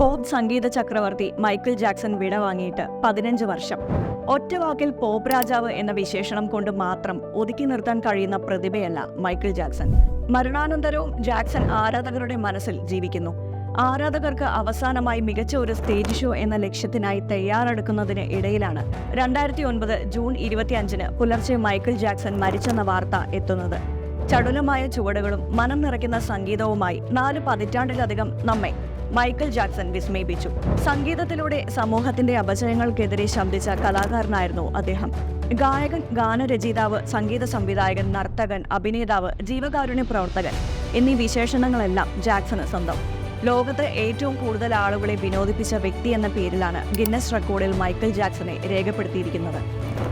Pop സംഗീത ചക്രവർത്തി Michael Jackson വിട വാങ്ങിയിട്ട് പതിനഞ്ച് വർഷം. ഒറ്റ വാക്കിൽ പോപ്പ് രാജാവ് എന്ന വിശേഷണം കൊണ്ട് മാത്രം ഒതുക്കി നിർത്താൻ കഴിയുന്ന പ്രതിഭയല്ല മൈക്കിൾ ജാക്സൺ. മരണാനന്തരവും ജാക്സൺ ആരാധകരുടെ മനസ്സിൽ ജീവിക്കുന്നു. ആരാധകർക്ക് അവസാനമായി മികച്ച ഒരു സ്റ്റേജ് ഷോ എന്ന ലക്ഷ്യത്തിനായി തയ്യാറെടുക്കുന്നതിന് ഇടയിലാണ് രണ്ടായിരത്തി ഒൻപത് ജൂൺ ഇരുപത്തിയഞ്ചിന് പുലർച്ചെ മൈക്കിൾ ജാക്സൺ മരിച്ചെന്ന വാർത്ത എത്തുന്നത്. ചടുലമായ ചുവടുകളും മനം നിറയ്ക്കുന്ന സംഗീതവുമായി നാല് പതിറ്റാണ്ടിലധികം നമ്മെ മൈക്കിൾ ജാക്സൺ വിസ്മയിപ്പിച്ചു. സംഗീതത്തിലൂടെ സമൂഹത്തിന്റെ അപചയങ്ങൾക്കെതിരെ ശബ്ദിച്ച കലാകാരനായിരുന്നു അദ്ദേഹം. ഗായകൻ ഗാനരചയിതാവ് സംഗീത സംവിധായകൻ നർത്തകൻ അഭിനേതാവ് ജീവകാരുണ്യ പ്രവർത്തകൻ എന്നീ വിശേഷണങ്ങളെല്ലാം ജാക്സണ് സ്വന്തം. ലോകത്ത് ഏറ്റവും കൂടുതൽ ആളുകളെ വിനോദിപ്പിച്ച വ്യക്തി എന്ന പേരിലാണ് ഗിന്നസ് റെക്കോർഡിൽ മൈക്കിൾ ജാക്സനെ രേഖപ്പെടുത്തിയിരിക്കുന്നത്.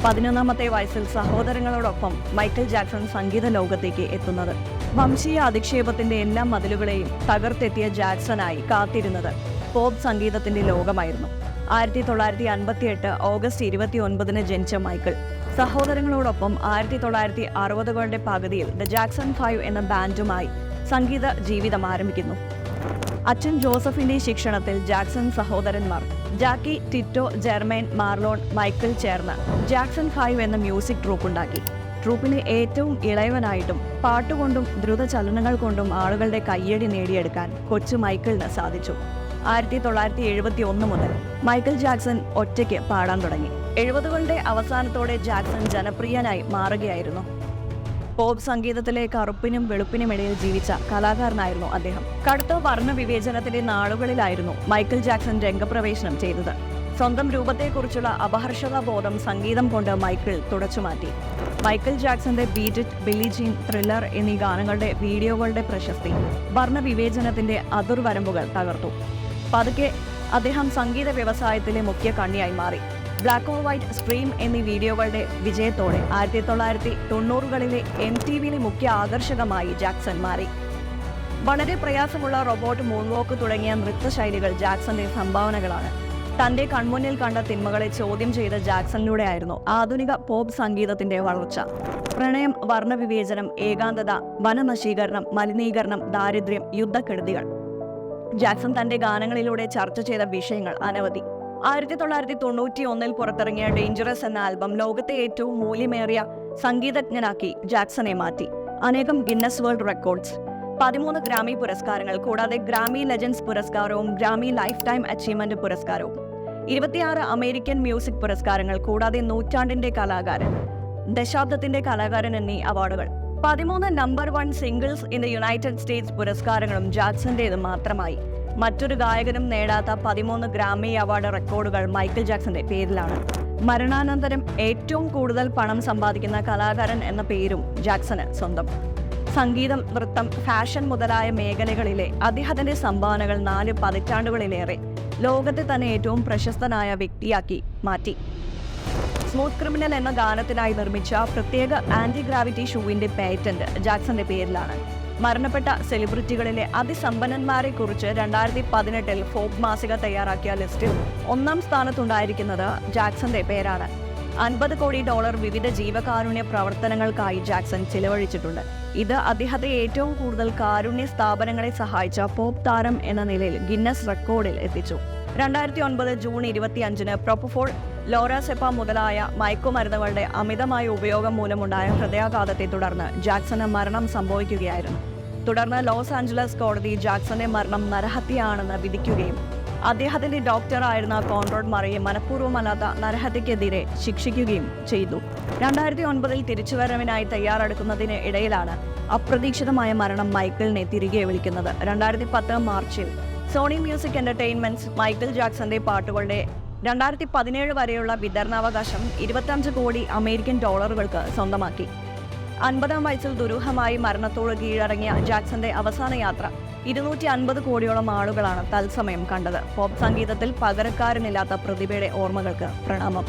പതിനൊന്നാമത്തെ വയസ്സിൽ സഹോദരങ്ങളോടൊപ്പം മൈക്കിൾ ജാക്സൺ സംഗീത ലോകത്തേക്ക് എത്തുന്നത്. വംശീയ അധിക്ഷേപത്തിന്റെ എല്ലാ മതിലുകളെയും തകർത്തെത്തിയ ജാക്സനായി കാത്തിരുന്നത് പോപ്പ് സംഗീതത്തിന്റെ ലോകമായിരുന്നു. ആയിരത്തി തൊള്ളായിരത്തി അൻപത്തി എട്ട് ഓഗസ്റ്റ് ഇരുപത്തി ഒൻപതിന് ജനിച്ച മൈക്കിൾ. സഹോദരങ്ങളോടൊപ്പം ആയിരത്തി തൊള്ളായിരത്തി അറുപതുകളുടെ പകുതിയിൽ ദ ജാക്സൺ ഫൈവ് എന്ന ബാൻഡുമായി സംഗീത ജീവിതം ആരംഭിക്കുന്നു. അച്ഛൻ ജോസഫിന്റെ ശിക്ഷണത്തിൽ ജാക്സൺ സഹോദരന്മാർ Jackie Tito Jermaine Marlon Michael ചേർന്ന് ജാക്സൺ ഫൈവ് എന്ന മ്യൂസിക് ട്രൂപ്പ് ഉണ്ടാക്കി ട്രൂപ്പിലെ ഏറ്റവും ഇളയവനായിട്ടും പാട്ടുകൊണ്ടും ദ്രുതചലനങ്ങൾ കൊണ്ടും ആളുകളുടെ കയ്യടി നേടിയെടുക്കാൻ കൊച്ചു മൈക്കിളിന് സാധിച്ചു. ആയിരത്തി തൊള്ളായിരത്തി എഴുപത്തി ഒന്ന് മുതൽ മൈക്കിൾ ജാക്സൺ ഒറ്റയ്ക്ക് പാടാൻ തുടങ്ങി. എഴുപതുകളുടെ അവസാനത്തോടെ ജാക്സൺ ജനപ്രിയനായി മാറുകയായിരുന്നു. പോപ്പ് സംഗീതത്തിലെ കറുപ്പിനും വെളുപ്പിനും ഇടയിൽ ജീവിച്ച കലാകാരനായിരുന്നു അദ്ദേഹം. കടുത്ത വർണ വിവേചനത്തിന്റെ നാളുകളിലായിരുന്നു മൈക്കിൾ ജാക്സൺ രംഗപ്രവേശനം ചെയ്തത്. സ്വന്തം രൂപത്തെക്കുറിച്ചുള്ള അപഹർഷതാ ബോധം സംഗീതം കൊണ്ട് മൈക്കിൾ തുടച്ചുമാറ്റി മൈക്കിൾ ജാക്സന്റെ ബീറ്റ് ബില്ലി ജീൻ ത്രില്ലർ എന്നീ ഗാനങ്ങളുടെ വീഡിയോകളുടെ പ്രശസ്തി. വർണവിവേചനത്തിന്റെ അതിർവരമ്പുകൾ തകർത്തു. പതുക്കെ അദ്ദേഹം സംഗീത വ്യവസായത്തിലെ മുഖ്യ കണ്ണിയായി മാറി. ബ്ലാക്ക് ആൻഡ് വൈറ്റ് സ്ട്രീം എന്നീ വീഡിയോകളുടെ വിജയത്തോടെ ആയിരത്തി തൊള്ളായിരത്തി തൊണ്ണൂറുകളിലെ എം ടി വിയിലെ മുഖ്യ ആകർഷകമായി ജാക്സൺ മാറി. വളരെ പ്രയാസമുള്ള റോബോട്ട് മൂൺവോക്ക് തുടങ്ങിയ നൃത്തശൈലികൾ ജാക്സന്റെ സംഭാവനകളാണ്. തന്റെ കൺമുന്നിൽ കണ്ട തിന്മകളെ ചോദ്യം ചെയ്ത ജാക്സണിലൂടെയായിരുന്നു ആധുനിക പോപ്പ് സംഗീതത്തിന്റെ വളർച്ച. പ്രണയം വർണവിവേചനം ഏകാന്തത വനനശീകരണം മലിനീകരണം ദാരിദ്ര്യം യുദ്ധക്കെടുതികൾ. ജാക്സൺ തന്റെ ഗാനങ്ങളിലൂടെ ചർച്ച ചെയ്ത വിഷയങ്ങൾ അനവധി. ആയിരത്തി തൊള്ളായിരത്തി തൊണ്ണൂറ്റി ഒന്നിൽ പുറത്തിറങ്ങിയ ഡേഞ്ചറസ് എന്ന ആൽബം ലോകത്തെ ഏറ്റവും മൂല്യമേറിയ സംഗീതജ്ഞനാക്കി ജാക്സനെ മാറ്റി. അനേകം ഗിന്നസ് വേൾഡ് റെക്കോർഡ്സ്. പതിമൂന്ന് ഗ്രാമി പുരസ്കാരങ്ങൾ കൂടാതെ ഗ്രാമി ലെജൻസ് പുരസ്കാരവും ഗ്രാമി ലൈഫ് ടൈം അച്ചീവ്മെന്റ് പുരസ്കാരവും. ഇരുപത്തിയാറ് അമേരിക്കൻ മ്യൂസിക് പുരസ്കാരങ്ങൾ കൂടാതെ നൂറ്റാണ്ടിന്റെ കലാകാരൻ ദശാബ്ദത്തിന്റെ കലാകാരൻ എന്നീ അവാർഡുകൾ. പതിമൂന്ന് number one singles in the United States പുരസ്കാരങ്ങളും ജാക്സന്റേത് മാത്രമായി. മറ്റൊരു ഗായകനും നേടാത്ത പതിമൂന്ന് ഗ്രാമി അവാർഡ് റെക്കോർഡുകൾ മൈക്കിൾ ജാക്സന്റെ പേരിലാണ്. മരണാനന്തരം ഏറ്റവും കൂടുതൽ പണം സമ്പാദിക്കുന്ന കലാകാരൻ എന്ന പേരും ജാക്സന് സ്വന്തം. സംഗീതം നൃത്തം ഫാഷൻ മുതലായ മേഖലകളിലെ അദ്ദേഹത്തിന്റെ സംഭാവനകൾ നാല് പതിറ്റാണ്ടുകളിലേറെ ലോകത്തെ തന്നെ ഏറ്റവും പ്രശസ്തനായ വ്യക്തിയാക്കി മാറ്റി. സ്മൂത്ത് ക്രിമിനൽ എന്ന ഗാനത്തിനായി നിർമ്മിച്ച പ്രത്യേക ആന്റി ഗ്രാവിറ്റി ഷൂവിന്റെ പേറ്റന്റ് ജാക്സന്റെ പേരിലാണ്. മരണപ്പെട്ട സെലിബ്രിറ്റികളിലെ അതിസമ്പന്നന്മാരെ കുറിച്ച് രണ്ടായിരത്തി പതിനെട്ടിൽ ഫോബ് മാസിക തയ്യാറാക്കിയ ലിസ്റ്റിൽ ഒന്നാം സ്ഥാനത്തുണ്ടായിരിക്കുന്നത് ജാക്സന്റെ പേരാണ്. അൻപത് കോടി ഡോളർ വിവിധ ജീവകാരുണ്യ പ്രവർത്തനങ്ങൾക്കായി ജാക്സൺ ചിലവഴിച്ചിട്ടുണ്ട്. ഇത് അദ്ദേഹത്തെ ഏറ്റവും കൂടുതൽ കാരുണ്യ സ്ഥാപനങ്ങളെ സഹായിച്ച പോപ്പ് താരം എന്ന നിലയിൽ ഗിന്നസ് റെക്കോർഡിൽ എത്തിച്ചു. രണ്ടായിരത്തി ഒൻപത് ജൂൺ ഇരുപത്തിയഞ്ചിന് പ്രൊപ്പഫോൾ ലോറാസെപ്പ മുതലായ മയക്കുമരുന്നുകളുടെ അമിതമായ ഉപയോഗം മൂലമുണ്ടായ ഹൃദയാഘാതത്തെ തുടർന്ന് ജാക്സന് മരണം സംഭവിക്കുകയായിരുന്നു. തുടർന്ന് ലോസ് ആഞ്ചലസ് കോടതി ജാക്സന്റെ മരണം നരഹത്യയാണെന്ന് വിധിക്കുകയും അദ്ദേഹത്തിന്റെ ഡോക്ടറായിരുന്ന കോൺറോഡ് മറയെ മനഃപൂർവമല്ലാത്ത നരഹത്യക്കെതിരെ ശിക്ഷിക്കുകയും ചെയ്തു. രണ്ടായിരത്തി ഒൻപതിൽ തിരിച്ചുവരവിനായി തയ്യാറെടുക്കുന്നതിന് ഇടയിലാണ് അപ്രതീക്ഷിതമായ മരണം മൈക്കിളിനെ തിരികെ വിളിക്കുന്നത്. രണ്ടായിരത്തി പത്ത് മാർച്ചിൽ സോണി മ്യൂസിക് എന്റർടൈൻമെന്റ്സ് മൈക്കിൾ ജാക്സന്റെ പാട്ടുകളുടെ രണ്ടായിരത്തി പതിനേഴ് വരെയുള്ള വിതരണാവകാശം ഇരുപത്തഞ്ച് കോടി അമേരിക്കൻ ഡോളറുകൾക്ക് സ്വന്തമാക്കി. അൻപതാം വയസ്സിൽ ദുരൂഹമായി മരണത്തോട് കീഴടങ്ങിയ ജാക്സന്റെ അവസാന യാത്ര ഇരുന്നൂറ്റി അൻപത് കോടിയോളം ആളുകളാണ് തത്സമയം കണ്ടത്. പോപ്പ് സംഗീതത്തിൽ പകരക്കാരനില്ലാത്ത പ്രതിഭയുടെ ഓർമ്മകൾക്ക് പ്രണാമം.